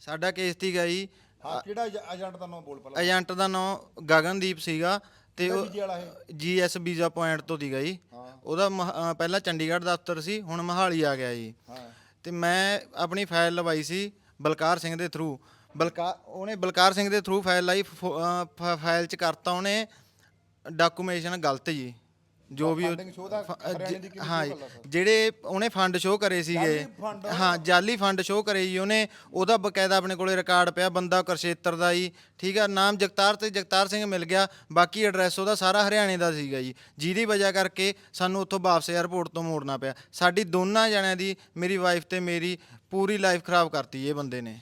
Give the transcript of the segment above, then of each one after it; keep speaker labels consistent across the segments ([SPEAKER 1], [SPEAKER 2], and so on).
[SPEAKER 1] ਸਾਡਾ ਕੇਸ ਸੀਗਾ ਜੀ।
[SPEAKER 2] ਹਾਂ ਕਿਹੜਾ ਏਜ- ਏਜੰਟ ਦਾ ਨਾਮ ਬੋਲ ਪਹਿਲਾਂ।
[SPEAKER 1] ਏਜੰਟ ਦਾ ਨਾਮ ਗਗਨਦੀਪ ਸੀਗਾ ਤੇ ਉਹ
[SPEAKER 2] ਵੀਜ਼ੇ ਵਾਲਾ ਇਹ?
[SPEAKER 1] ਜੀਐਸ ਵੀਜ਼ਾ ਪੁਆਇੰਟ ਤੋਂ ਸੀਗਾ ਜੀ।
[SPEAKER 2] ਹਾਂ।
[SPEAKER 1] ਉਹਦਾ ਮਹ- ਅਹ ਪਹਿਲਾਂ ਚੰਡੀਗੜ੍ਹ ਦਫ਼ਤਰ ਸੀ ਹੁਣ ਮਹਾਲੀ ਆ ਗਿਆ ਜੀ।
[SPEAKER 2] ਹਾਂ।
[SPEAKER 1] ਤੇ ਮੈਂ ਆਪਣੀ ਫਾਈਲ ਲਵਾਈ ਸੀ ਬਲਕਾਰ ਸਿੰਘ ਦੇ ਥਰੂ ਬਲਕਾਰ ਉਹਨੇ ਬਲਕਾਰ ਸਿੰਘ ਦੇ ਥਰੂ ਫਾਈਲ ਲਾਈ ਫੋ- ਅਹ ਫ- ਫਾਈਲ ਚ ਕਰਤਾ ਉਹਨੇ ਡਾਕੂਮੈਂਟੇਸ਼ਨ ਗਲਤ ਜੀ। ਜੋ ਵੀ ਉਹ-
[SPEAKER 2] funding show ਦਾ
[SPEAKER 1] ਫ-
[SPEAKER 2] ਹਰਿਆਣੇ ਦੀ ਕਿਹੜੀ
[SPEAKER 1] ਹਾਂ
[SPEAKER 2] ਸਰ?
[SPEAKER 1] ਜਿਹੜੇ ਉਹਨੇ ਫੰਡ ਸ਼ੋਅ ਕਰੇ ਸੀਗੇ।
[SPEAKER 2] ਜਾਲੀ fund?
[SPEAKER 1] ਹਾਂ ਜਾਲੀ ਫੰਡ ਸ਼ੋਅ ਕਰੇ ਜੀ ਉਹਨੇ। ਉਹਦਾ ਬਕਾਇਦਾ ਆਪਣੇ ਕੋਲੇ ਰਿਕਾਰਡ ਪਿਆ ਬੰਦਾ ਕੁਰਸ਼ੇਤਰ ਦਾ ਜੀ। ਠੀਕ ਆ ਨਾਮ ਜਗਤਾਰ ਤੇ ਜਗਤਾਰ ਸਿੰਘ ਮਿਲ ਗਿਆ। ਬਾਕੀ ਐਡਰੈਸ ਉਹਦਾ ਸਾਰਾ ਹਰਿਆਣੇ ਦਾ ਸੀਗਾ ਜੀ। ਜਿਹਦੀ ਵਜ੍ਹਾ ਕਰਕੇ ਸਾਨੂੰ ਉੱਥੋਂ ਵਾਪਸ 에ਅਰਪੋਰਟ ਤੋਂ ਮੋੜਨਾ ਪਿਆ। ਸਾਡੀ ਦੋਨਾਂ ਜਣਿਆਂ ਦੀ ਮੇਰੀ ਵਾਈਫ ਤੇ ਮੇਰੀ ਪੂਰੀ ਲਾਈਫ ਖਰਾਬ ਕਰਤੀ ਇਹ ਬੰਦੇ ਨੇ।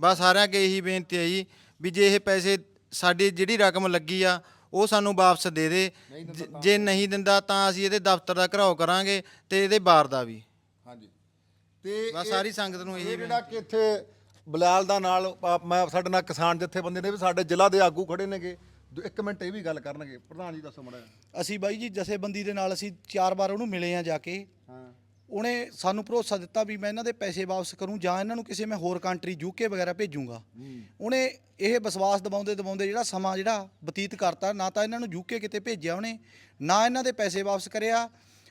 [SPEAKER 1] ਬਸ ਸਾਰਿਆਂ ਅੱਗੇ ਇਹੀ ਬੇਨਤੀ ਹੈ ਜੀ ਵੀ ਜੇ ਇਹ ਪੈਸੇ ਸਾਡੀ ਜਿਹੜੀ ਰਕਮ ਲੱਗੀ ਆ ਉਹ ਸਾਨੂੰ ਵਾਪਸ ਦੇ ਦੇ। ਜ- ਜੇ ਨਹੀਂ ਦਿੰਦਾ ਤਾਂ ਅਸੀਂ ਇਹਦੇ ਦਫ਼ਤਰ ਦਾ ਘਰਾਓ ਕਰਾਂਗੇ ਤੇ ਇਹਦੇ ਬਾਰ ਦਾ ਵੀ।
[SPEAKER 2] ਹਾਂਜੀ। ਤੇ
[SPEAKER 1] ਬਸ
[SPEAKER 2] ਇਹ-
[SPEAKER 1] ਸਾਰੀ ਸੰਗਤ ਨੂੰ ਇਹੀ
[SPEAKER 2] ਇਹ ਜਿਹੜਾ ਕਿ ਇੱਥੇ ਬਲਾਲ ਦਾ ਨਾਲ ਮੈਂ ਸਾਡੇ ਨਾਲ ਕਿਸਾਨ ਜਥੇਬੰਦੀ ਨੇ ਵੀ ਸਾਡੇ ਜ਼ਿਲ੍ਹਾ ਦੇ ਆਗੂ ਖੜੇ ਨੇਗੇ। ਦੋ- ਇੱਕ ਮਿੰਟ ਇਹ ਵੀ ਗੱਲ ਕਰਨਗੇ। ਪ੍ਰਧਾਨ ਜੀ ਦੱਸੋ ਮੜਾ
[SPEAKER 3] ਅਸੀਂ ਬਾਈ ਜੀ ਜਥੇਬੰਦੀ ਦੇ ਨਾਲ ਅਸੀਂ ਚਾਰ ਵਾਰ ਉਹਨੂੰ ਮਿਲੇ ਆ ਜਾ ਕੇ।
[SPEAKER 2] ਹਾਂ।
[SPEAKER 3] ਉਹਨੇ ਸਾਨੂੰ ਭਰੋਸਾ ਦਿੱਤਾ ਵੀ ਮੈਂ ਇਹਨਾਂ ਦੇ ਪੈਸੇ ਵਾਪਸ ਕਰੂੰ ਜਾਂ ਇਹਨਾਂ ਨੂੰ ਕਿਸੇ ਮੈਂ ਹੋਰ ਕੰਟਰੀ ਯੂਕੇ ਵਗੈਰਾ ਭੇਜੂੰਗਾ। ਉਹਨੇ ਇਹ ਵਿਸ਼ਵਾਸ ਦਿਵਾਉਂਦੇ ਦਿਵਾਉਂਦੇ ਜਿਹੜਾ ਸਮਾਂ ਜਿਹੜਾ ਬਤੀਤ ਕਰਤਾ ਨਾ ਤਾਂ ਇਹਨਾਂ ਨੂੰ ਯੂਕੇ ਕਿਤੇ ਭੇਜਿਆ ਉਹਨੇ ਨਾ ਇਹਨਾਂ ਦੇ ਪੈਸੇ ਵਾਪਸ ਕਰਿਆ।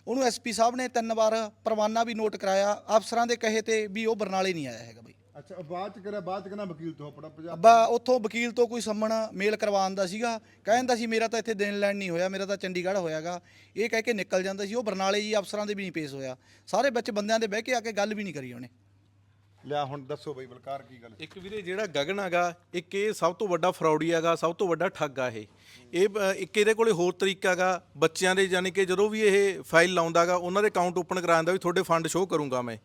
[SPEAKER 3] ਉਹਨੂੰ ਐਸਪੀ ਸਾਹਿਬ ਨੇ ਤਿੰਨ ਵਾਰ ਪਰਵਾਨਾ ਵੀ ਨੋਟ ਕਰਾਇਆ ਅਫਸਰਾਂ ਦੇ ਕਹੇ ਤੇ ਵੀ ਉਹ ਬਰਨਾਲੇ ਨਹੀਂ ਆਇਆ ਹੈਗਾ
[SPEAKER 2] ਅੱਛਾ ਬਾਅਦ ਚ ਕਰਿਆ ਬਾਅਦ ਚ ਕਹਿੰਦਾ ਵਕੀਲ ਤੋਂ ਆਪਣਾ ਪੰਜਾਬ
[SPEAKER 3] ਅੱਬਾ ਉੱਥੋਂ ਵਕੀਲ ਤੋਂ ਕੋਈ ਸੰਮਣ ਮੇਲ ਕਰਵਾਉਣ ਦਾ ਸੀਗਾ। ਕਹਿੰਦਾ ਸੀ ਮੇਰਾ ਤਾਂ ਇੱਥੇ ਦੇਣ ਲੈਣ ਨਹੀਂ ਹੋਇਆ ਮੇਰਾ ਤਾਂ ਚੰਡੀਗੜ੍ਹ ਹੋਇਆਗਾ। ਇਹ ਕਹਿ ਕੇ ਨਿਕਲ ਜਾਂਦਾ ਸੀ। ਉਹ ਬਰਨਾਲੇ ਜੀ ਅਫਸਰਾਂ ਦੇ ਵੀ ਨਹੀਂ ਪੇਸ਼ ਹੋਇਆ। ਸਾਰੇ ਵਿੱਚ ਬੰਦਿਆਂ ਦੇ ਬਹਿ ਕੇ ਆ ਕੇ ਗੱਲ ਵੀ ਨਹੀਂ ਕਰੀ ਉਹਨੇ।
[SPEAKER 2] ਲਿਆ ਹੁਣ ਦੱਸੋ ਬਈ ਬਲਕਾਰ ਕੀ ਗੱਲ
[SPEAKER 4] ਇੱਕ ਵੀਰੇ ਜਿਹੜਾ ਗਗਨ ਹੈਗਾ ਇੱਕ ਇਹ ਸਭ ਤੋਂ ਵੱਡਾ ਫਰਾਡੀ ਹੈਗਾ ਸਭ ਤੋਂ ਵੱਡਾ ਠੱਗ ਆ ਇਹ। ਇਹ ਬ- ਇੱਕ ਇਹਦੇ ਕੋਲੇ ਹੋਰ ਤਰੀਕਾ ਹੈਗਾ ਬੱਚਿਆਂ ਦੇ ਯਾਨੀ ਕਿ ਜਦੋਂ ਵੀ ਇਹ ਫਾਈਲ ਲਾਉਂਦਾਗਾ ਉਹਨਾਂ ਦੇ ਅਕਾਊਂਟ ਓਪਨ ਕਰਾਉਂਦਾ ਵੀ ਤੁਹਾਡੇ ਫੰਡ ਸ਼ੋਅ ਕਰੂੰਗਾ ਮੈਂ।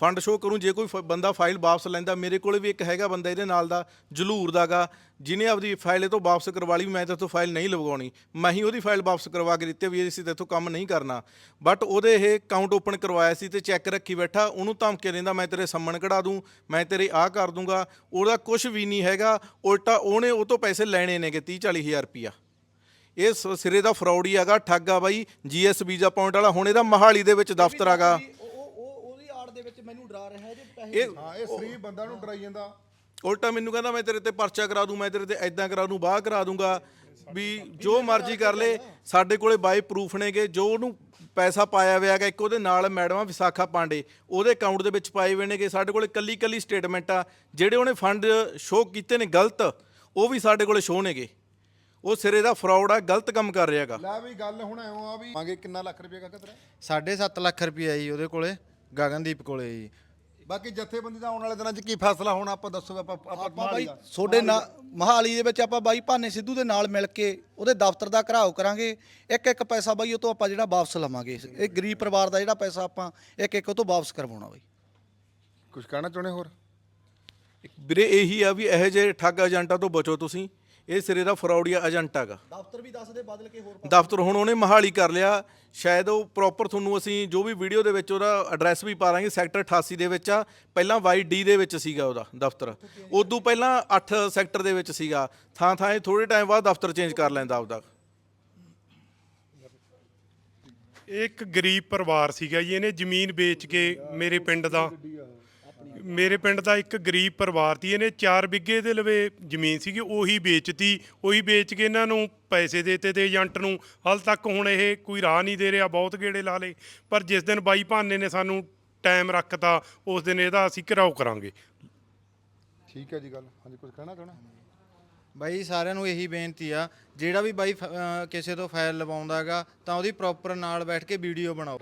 [SPEAKER 4] ਫੰਡ ਸ਼ੋਅ ਕਰੂੰ ਜੇ ਕੋਈ ਫ- ਬੰਦਾ ਫਾਈਲ ਵਾਪਸ ਲੈਂਦਾ ਮੇਰੇ ਕੋਲੇ ਵੀ ਇੱਕ ਹੈਗਾ ਬੰਦਾ ਇਹਦੇ ਨਾਲ ਦਾ ਜਲੂਰ ਦਾਗਾ ਜਿਹਨੇ ਆਪਦੀ ਫਾਈਲ ਇਹ ਤੋਂ ਵਾਪਸ ਕਰਵਾ ਲਈ ਵੀ ਮੈਂ ਤੇਥੋਂ ਫਾਈਲ ਨਹੀਂ ਲਗਵਾਉਣੀ। ਮੈਂ ਹੀ ਉਹਦੀ ਫਾਈਲ ਵਾਪਸ ਕਰਵਾ ਕੇ ਦਿੱਤੀ ਵੀ ਅਸੀਂ ਤੇਥੋਂ ਕੰਮ ਨਹੀਂ ਕਰਨਾ। ਬਟ ਉਹਦੇ ਇਹ ਅਕਾਊਂਟ ਓਪਨ ਕਰਵਾਇਆ ਸੀ ਤੇ ਚੈੱਕ ਰੱਖੀ ਬੈਠਾ ਉਹਨੂੰ ਧਮਕੇ ਦਿੰਦਾ ਮੈਂ ਤੇਰੇ ਸੰਮਣ ਕਢਾ ਦੂੰ ਮੈਂ ਤੇਰੇ ਆਹ ਕਰ ਦੂੰਗਾ। ਉਹਦਾ ਕੁਝ ਵੀ ਨਹੀਂ ਹੈਗਾ ਉਲਟਾ ਉਹਨੇ ਉਹ ਤੋਂ ਪੈਸੇ ਲੈਣੇ ਨੇਗੇ 30 40 ਹਜ਼ਾਰ ਰੁਪਿਆ ਇਹ ਸ- ਸਿਰੇ ਦਾ ਫਰਾਡ ਹੀ ਹੈਗਾ ਠੱਗ ਆ ਬਾਈ ਜੀਐਸ ਵੀਜ਼ਾ ਪੁਆਇੰਟ ਵਾਲਾ ਹੁਣ ਇਹਦਾ ਮਹਾਲੀ ਦੇ ਵਿੱਚ ਦਫ਼ਤਰ ਹੈਗਾ
[SPEAKER 3] ਉਹ ਉਹ ਉਹਦੀ ਆੜ ਦੇ ਵਿੱਚ ਮੈਨੂੰ ਡਰਾ ਰਿਹਾ ਇਹਦੇ ਪੈਸੇ
[SPEAKER 4] ਇਹ
[SPEAKER 2] ਹਾਂ ਇਹ ਸਰੀਰ ਬੰਦਾ ਨੂੰ ਡਰਾਈ ਜਾਂਦਾ।
[SPEAKER 4] ਉਲਟਾ ਮੈਨੂੰ ਕਹਿੰਦਾ ਮੈਂ ਤੇਰੇ ਤੇ ਪਰਚਾ ਕਰਾ ਦੂੰ ਮੈਂ ਤੇਰੇ ਤੇ ਐਦਾਂ ਕਰਾ ਦੂੰ ਬਾਹ ਕਰਾ ਦੂੰਗਾ। ਵੀ ਜੋ ਮਰਜ਼ੀ ਕਰ ਲੇ ਸਾਡੇ ਕੋਲੇ ਬਾਈ ਪ੍ਰੂਫ ਨੇਗੇ ਜੋ ਉਹਨੂੰ ਪੈਸਾ ਪਾਇਆ ਹੋਇਆ ਹੈਗਾ ਇੱਕ ਉਹਦੇ ਨਾਲ ਮੈਡਮ ਵਿਸਾਖਾ ਪਾਂਡੇ ਉਹਦੇ ਅਕਾਊਂਟ ਦੇ ਵਿੱਚ ਪਾਏ ਹੋਏ ਨੇਗੇ ਸਾਡੇ ਕੋਲੇ ਕੱਲੀ ਕੱਲੀ ਸਟੇਟਮੈਂਟ ਆ ਜਿਹੜੇ ਉਹਨੇ ਫੰਡ ਸ਼ੋਅ ਕੀਤੇ ਨੇ ਗਲਤ ਉਹ ਵੀ ਸਾਡੇ ਕੋਲੇ ਸ਼ੋਅ ਨੇਗੇ। ਉਹ ਸਿਰੇ ਦਾ ਫਰਾਡ ਆ ਗਲਤ ਕੰਮ ਕਰ ਰਿਹਾ ਹੈਗਾ।
[SPEAKER 2] ਲੈ ਵੀ ਗੱਲ ਹੁਣ ਐਉਂ ਆ ਵੀ ਮੰਗੇ ਕਿੰਨਾ ਲੱਖ ਰੁਪਏ ਕਾ ਤੇਰਾ?
[SPEAKER 1] 7.5 ਲੱਖ ਰੁਪਈਆ ਜੀ ਉਹਦੇ ਕੋਲੇ। ਗਗਨਦੀਪ ਕੋਲੇ ਜੀ।
[SPEAKER 2] ਬਾਕੀ ਜਥੇਬੰਦੀ ਦਾ ਆਉਣ ਵਾਲੇ ਦਿਨਾਂ 'ਚ ਕੀ ਫੈਸਲਾ ਹੋਣਾ ਆਪਾਂ ਦੱਸੋ ਆਪਾਂ
[SPEAKER 3] ਆਪਾਂ ਬਾਈ ਤੁਹਾਡੇ ਨਾਲ ਮਹਾਲੀ ਦੇ ਵਿੱਚ ਆਪਾਂ ਬਾਈ ਭਾਨੇ ਸਿੱਧੂ ਦੇ ਨਾਲ ਮਿਲ ਕੇ ਉਹਦੇ ਦਫ਼ਤਰ ਦਾ ਘਰਾਓ ਕਰਾਂਗੇ। ਇੱਕ ਇੱਕ ਪੈਸਾ ਬਾਈ ਉਹ ਤੋਂ ਆਪਾਂ ਜਿਹੜਾ ਵਾਪਸ ਲਵਾਂਗੇ। ਇਹ ਗਰੀਬ ਪਰਿਵਾਰ ਦਾ ਜਿਹੜਾ ਪੈਸਾ ਆਪਾਂ ਇੱਕ ਇੱਕ ਉਹ ਤੋਂ ਵਾਪਸ ਕਰਵਾਉਣਾ ਬਾਈ।
[SPEAKER 2] ਕੁਝ ਕਹਿਣਾ ਚਾਹੁੰਦੇ ਹੋਰ?
[SPEAKER 4] ਵੀਰੇ ਇਹੀ ਆ ਵੀ ਇਹੋ ਜਿਹੇ ਠੱਗ ਏਜੰਟਾਂ ਤੋਂ ਬਚੋ ਤੁਸੀਂ। ਇਹ ਸਿਰੇ ਦਾ ਫਰਾਡੀਆ ਏਜੰਟ ਹੈਗਾ।
[SPEAKER 3] ਦਫ਼ਤਰ ਵੀ ਦੱਸ ਦੇ ਬਦਲ ਕੇ ਹੋਰ
[SPEAKER 4] ਦਫ਼ਤਰ ਹੁਣ ਉਹਨੇ ਮਹਾਲੀ ਕਰ ਲਿਆ। ਸ਼ਾਇਦ ਉਹ ਪ੍ਰੋਪਰ ਤੁਹਾਨੂੰ ਅਸੀਂ ਜੋ ਵੀ ਵੀਡੀਓ ਦੇ ਵਿੱਚ ਉਹਦਾ ਐਡਰੈਸ ਵੀ ਪਾ ਦਾਂਗੇ ਸੈਕਟਰ 88 ਦੇ ਵਿੱਚ ਆ। ਪਹਿਲਾਂ ਵਾਈ ਡੀ ਦੇ ਵਿੱਚ ਸੀਗਾ ਉਹਦਾ ਦਫ਼ਤਰ। ਉਦੋਂ ਪਹਿਲਾਂ 8 ਸੈਕਟਰ ਦੇ ਵਿੱਚ ਸੀਗਾ। ਥਾਂ ਥਾਂ ਇਹ ਥੋੜੇ ਟਾਈਮ ਬਾਅਦ ਦਫ਼ਤਰ ਚੇਂਜ ਕਰ ਲੈਂਦਾ ਆਪਦਾ।
[SPEAKER 5] ਇਹ ਇੱਕ ਗਰੀਬ ਪਰਿਵਾਰ ਸੀਗਾ ਜੀ ਇਹਨੇ ਜ਼ਮੀਨ ਵੇਚ ਕੇ ਮੇਰੇ ਪਿੰਡ ਦਾ। ਮੇਰੇ ਪਿੰਡ ਦਾ ਇੱਕ ਗਰੀਬ ਪਰਿਵਾਰ ਸੀ ਇਹਨੇ 4 ਬਿੱਗੇ ਦੇ ਲਵੇ ਜ਼ਮੀਨ ਸੀਗੀ ਉਹੀ ਵੇਚਤੀ ਉਹੀ ਵੇਚ ਕੇ ਇਹਨਾਂ ਨੂੰ ਪੈਸੇ ਦੇਤੇ ਤੇ ਏਜੰਟ ਨੂੰ ਹਾਲ ਤੱਕ ਹੁਣ ਇਹ ਕੋਈ ਰਾਹ ਨਹੀਂ ਦੇ ਰਿਹਾ ਬਹੁਤ ਗੇੜੇ ਲਾ ਲੇ ਪਰ ਜਿਸ ਦਿਨ ਬਾਈ ਭਾਨੇ ਨੇ ਸਾਨੂੰ ਟਾਈਮ ਰੱਖਤਾ ਉਸ ਦਿਨ ਇਹਦਾ ਅਸੀਂ ਘਿਰਾਓ ਕਰਾਂਗੇ।
[SPEAKER 2] ਠੀਕ ਹੈ ਜੀ ਗੱਲ ਹਾਂਜੀ ਕੁਝ ਕਹਿਣਾ ਚਾਹੁੰਦਾ
[SPEAKER 1] ਬਾਈ ਸਾਰਿਆਂ ਨੂੰ ਇਹੀ ਬੇਨਤੀ ਆ ਜਿਹੜਾ ਵੀ ਬਾਈ ਫ- ਅਹ ਕਿਸੇ ਤੋਂ ਫਾਈਲ ਲਵਾਉਂਦਾਗਾ ਤਾਂ ਉਹਦੀ ਪ੍ਰੋਪਰ ਨਾਲ ਬੈਠ ਕੇ ਵੀਡੀਓ ਬਣਾਓ।